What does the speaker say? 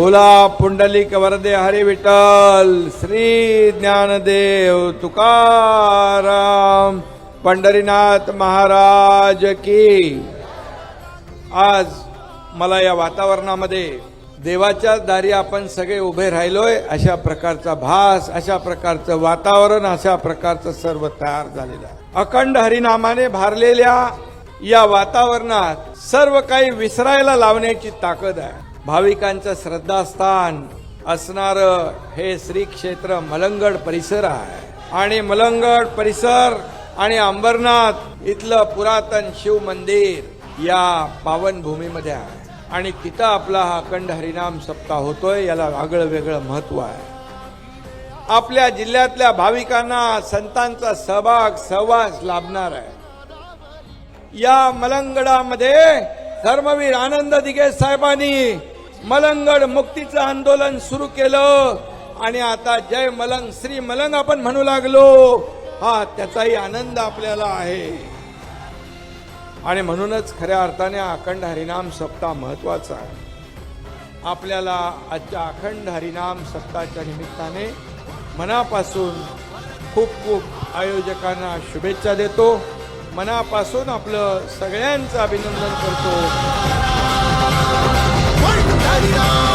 बोला पुंडलिक वरदे हरी विठ्ठल श्री ज्ञानदेव तुकाराम पंढरीनाथ महाराज की. आज मला या वातावरणामध्ये देवाच्या दारी आपण सगळे उभे राहिलोय अशा प्रकारचा भास अशा प्रकारचं वातावरण अशा प्रकारचं सर्व तयार झालेलं आहे. अखंड हरिनामाने भारलेल्या या वातावरणात सर्व काही विसरायला लावण्याची ताकद आहे. भाविकांचं श्रद्धास्थान असणारं हे श्री क्षेत्र मलंगड परिसर आहे. आणि मलंगड परिसर आणि अंबरनाथ इथलं पुरातन शिव मंदिर या पावन भूमीमध्ये आहे. आणि तिथं आपला हा अखंड हरिनाम सप्ताह होतोय याला आगळं वेगळं महत्त्व आहे. आपल्या जिल्ह्यातल्या भाविकांना संतांचा सहभाग सहवास लाभणार आहे. या मलंगडामध्ये धर्मवीर आनंद दिगे साहेबांनी मलंगड मुक्तीचं आंदोलन सुरू केलं. आणि आता जय मलंग श्री मलंग आपण म्हणू लागलो. हा त्याचाही आनंद आपल्याला आहे. आणि म्हणूनच खऱ्या अर्थाने अखंड हरिनाम सप्ताह महत्त्वाचा आहे. आपल्याला आजच्या अखंड हरिनाम सप्ताहाच्या निमित्ताने मनापासून खूप खूप आयोजकांना शुभेच्छा देतो. मनापासून आपलं सगळ्यांचं अभिनंदन करतो. पंढरीनाथ